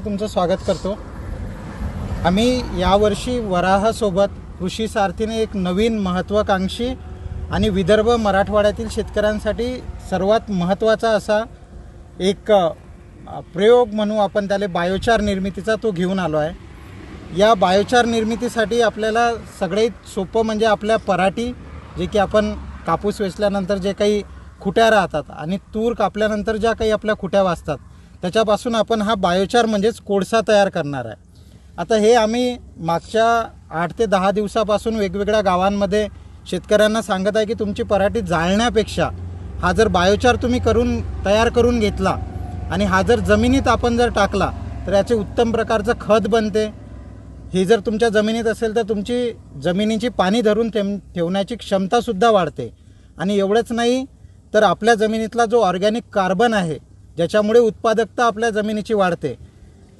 चॅनलमध्ये तुमचं स्वागत करतो. आम्ही यावर्षी वराहासोबत कृषी सारथीने एक नवीन महत्त्वाकांक्षी आणि विदर्भ मराठवाड्यातील शेतकऱ्यांसाठी सर्वात महत्त्वाचा असा एक प्रयोग म्हणू आपण त्याला बायोचार निर्मितीचा तो घेऊन आलो आहे. या बायोचार निर्मितीसाठी आपल्याला सगळ्यात सोपं म्हणजे आपल्या पराठी जे की आपण कापूस वेचल्यानंतर जे काही खुट्या राहतात आणि तूर कापल्यानंतर ज्या काही आपल्या खुट्या वाचतात त्याच्यापासून आपण हा बायोचार म्हणजेच कोळसा तयार करणार आहे. आता हे आम्ही मागच्या आठ ते दहा दिवसापासून वेगवेगळ्या गावांमध्ये शेतकऱ्यांना सांगत आहे की तुमची पराठी जाळण्यापेक्षा हा जर बायोचार तुम्ही करून तयार करून घेतला आणि हा जर जमिनीत आपण जर टाकला तर याचे उत्तम प्रकारचं खत बनते. हे जर तुमच्या जमिनीत असेल तर तुमची जमिनीची पाणी धरून ठेव ठेवण्याची क्षमतासुद्धा वाढते. आणि एवढंच नाही तर आपल्या जमिनीतला जो ऑर्गॅनिक कार्बन आहे ज्याच्यामुळे उत्पादकता आपल्या जमिनीची वाढते.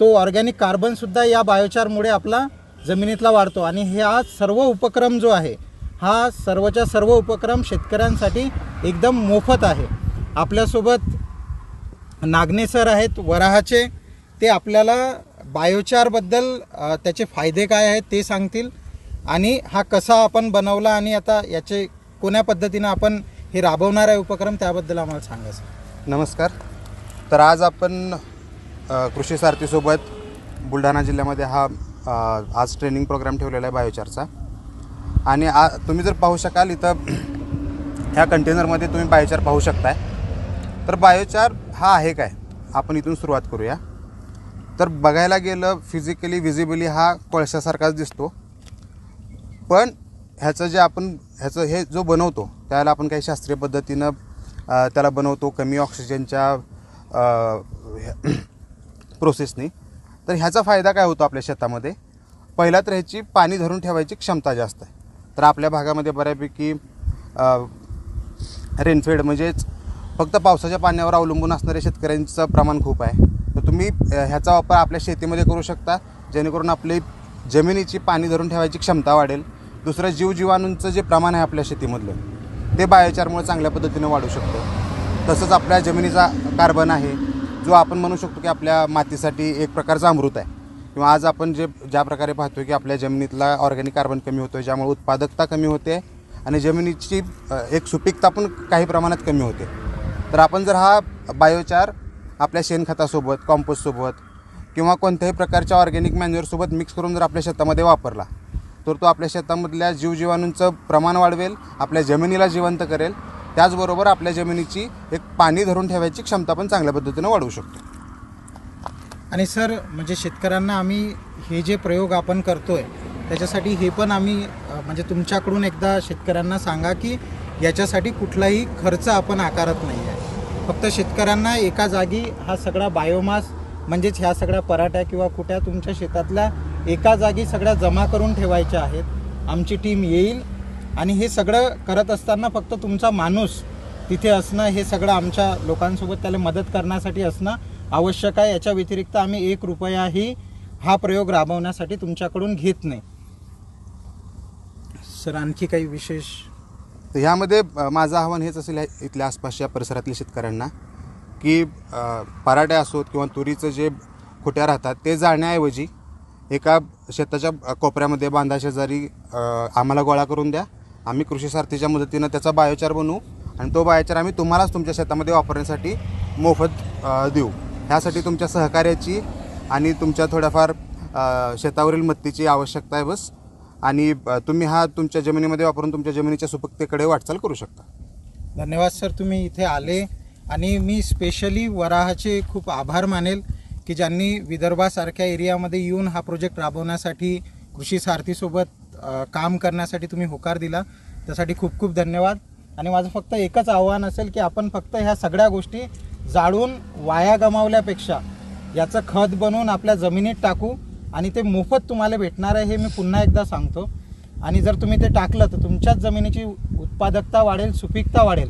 तो ऑर्गॅनिक कार्बनसुद्धा या बायोचारमुळे आपला जमिनीतला वाढतो. आणि हे हा सर्व उपक्रम जो आहे हा सर्वच्या सर्व उपक्रम शेतकऱ्यांसाठी एकदम मोफत आहे. आपल्यासोबत नागणे सर आहेत वराहाचे. ते आपल्याला बायोचारबद्दल त्याचे फायदे काय आहेत ते सांगतील. आणि हा कसा आपण बनवला आणि आता याचे कोण्या पद्धतीनं आपण हे राबवणार आहे उपक्रम त्याबद्दल आम्हाला सांगा सर. नमस्कार. तर आज आपण कृषी सारथीसोबत बुलढाणा जिल्ह्यामध्ये हा आज ट्रेनिंग प्रोग्राम ठेवलेला आहे बायोचारचा. आणि आ तुम्ही जर पाहू शकाल इथं ह्या कंटेनरमध्ये तुम्ही बायोचार पाहू शकताय. तर बायोचार हा आहे काय? आपण इथून सुरुवात करूया. तर बघायला गेलं फिजिकली विजिबली हा कोळशासारखाच दिसतो. पण ह्याचं जे आपण ह्याचं हे जो बनवतो त्याला आपण काही शास्त्रीय पद्धतीनं त्याला बनवतो कमी ऑक्सिजनच्या प्रोसेसनी तर ह्याचा फायदा काय होतो आपल्या शेतामध्ये? पहिला तर ह्याची पाणी धरून ठेवायची क्षमता जास्त आहे. तर आपल्या भागामध्ये बऱ्यापैकी रेनफेड म्हणजेच फक्त पावसाच्या पाण्यावर अवलंबून असणाऱ्या शेतकऱ्यांचं प्रमाण खूप आहे. तर तुम्ही ह्याचा वापर आपल्या शेतीमध्ये करू शकता. जेणेकरून आपली जमिनीची पाणी धरून ठेवायची क्षमता वाढेल. दुसरं जीवजीवाणूंचं जे प्रमाण आहे आपल्या शेतीमधलं ते बायोचारमुळे चांगल्या पद्धतीने वाढू शकतो. तसंच आपल्या जमिनीचा कार्बन आहे जो आपण म्हणू शकतो की आपल्या मातीसाठी एक प्रकारचा अमृत आहे. किंवा आज आपण जे ज्या प्रकारे पाहतो की आपल्या जमिनीतला ऑर्गॅनिक कार्बन कमी होतो ज्यामुळे उत्पादकता कमी होते आणि जमिनीची एक सुपीकता पण काही प्रमाणात कमी होते. तर आपण जर हा बायोचार आपल्या शेणखतासोबत कॉम्पोस्टसोबत किंवा कोणत्याही प्रकारच्या ऑर्गॅनिक मॅन्युअरसोबत मिक्स करून जर आपल्या शेतामध्ये वापरला तर तो आपल्या शेतामधल्या जीवजीवाणूंचं प्रमाण वाढवेल आपल्या जमिनीला जिवंत करेल त्याचबरोबर आपल्या जमिनीची एक पाणी धरून ठेवायची क्षमता पण चांगल्या पद्धतीनं वाढवू शकतो. आणि सर म्हणजे शेतकऱ्यांना आम्ही हे जे प्रयोग आपण करतोय त्याच्यासाठी हे पण आम्ही म्हणजे तुमच्याकडून एकदा शेतकऱ्यांना सांगा की याच्यासाठी कुठलाही खर्च आपण आकारत नाही आहे. फक्त शेतकऱ्यांना एका जागी हा सगळा बायोमास म्हणजेच ह्या सगळ्या पराठ्या किंवा कुट्या तुमच्या शेतातल्या एका जागी सगळ्या जमा करून ठेवायच्या आहेत. आमची टीम येईल आणि हे सगळं करत असताना फक्त तुमचा माणूस तिथे असणं हे सगळं आमच्या लोकांसोबत त्याला मदत करण्यासाठी असणं आवश्यक आहे. याच्या व्यतिरिक्त आम्ही एक रुपयाही हा प्रयोग राबवण्यासाठी तुमच्याकडून घेत नाही. सर आणखी काही विशेष? तर ह्यामध्ये माझं आव्हान हेच असेल इथल्या आसपासच्या परिसरातील शेतकऱ्यांना की पराटे असोत किंवा तुरीचं जे खोट्या राहतात ते जाण्याऐवजी एका शेताच्या कोपऱ्यामध्ये बांधाशेजारी आम्हाला गोळा करून द्या. आम्ही कृषी सारथीच्या मदतीनं त्याचा बायोचार बनवू आणि तो बायोचार आम्ही तुम्हालाच तुमच्या शेतामध्ये वापरण्यासाठी मोफत देऊ. ह्यासाठी तुमच्या सहकार्याची आणि तुमच्या थोड्याफार शेतावरील मत्तीची आवश्यकता आहे बस. आणि तुम्ही हा तुमच्या जमिनीमध्ये वापरून तुमच्या जमिनीच्या सुपकतेकडे वाटचाल करू शकता. धन्यवाद सर. तुम्ही इथे आले आणि मी स्पेशली वराहाचे खूप आभार मानेल की ज्यांनी विदर्भासारख्या एरियामध्ये येऊन हा प्रोजेक्ट राबवण्यासाठी कृषी सारथीसोबत काम करण्यासाठी तुम्ही होकार दिला. त्यासाठी खूप खूप धन्यवाद. आणि माझं फक्त एकच आव्हान असेल की आपण फक्त ह्या सगळ्या गोष्टी जाळून वाया गमावल्यापेक्षा याचं खत बनवून आपल्या जमिनीत टाकू आणि ते मोफत तुम्हाला भेटणार आहे हे मी पुन्हा एकदा सांगतो. आणि जर तुम्ही ते टाकलं तर तुमच्याच जमिनीची उत्पादकता वाढेल सुपीकता वाढेल.